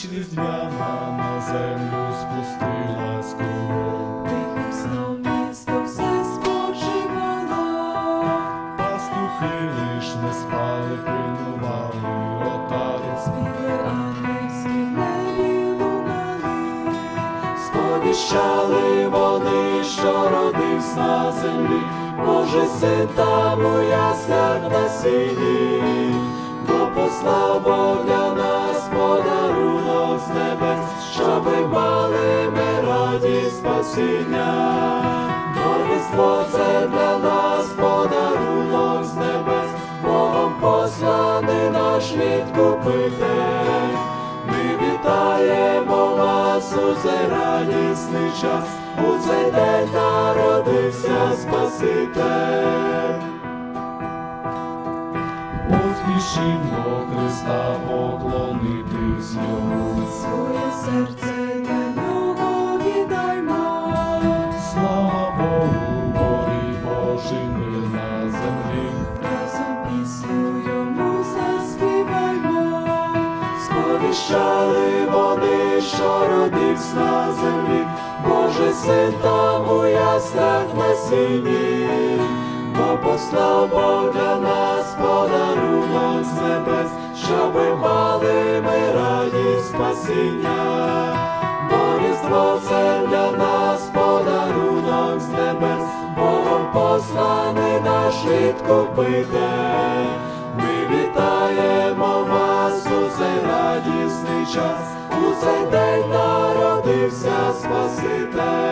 слухняна на землю спустилась кругом. Тихим сном місто все спочивало. Пастухи лиш не спали, пильнували отару. Співи ангельські в небі лунали. Сповіщали вони, що родився на землі, Божий син там у яслях на сіні, бо послав Бог спасіння. Бо це для нас подарунок з небес, Богом посланий наш відкупитель. Ми вітаємо вас у цей радісний час, у цей день народився Спаситель. Поспішімо Христа поклонитись йому. Своє серце Сповіщали вони, що родився на землі, Божий син там у яслах на сіні, бо послав Бог для нас подарунок з небес, щоби мали ми радість спасіння. Бо Різдво це для нас подарунок з небес, Богом посланий наш відкупитель. Цей радісний час, у цей день народився Спаситель.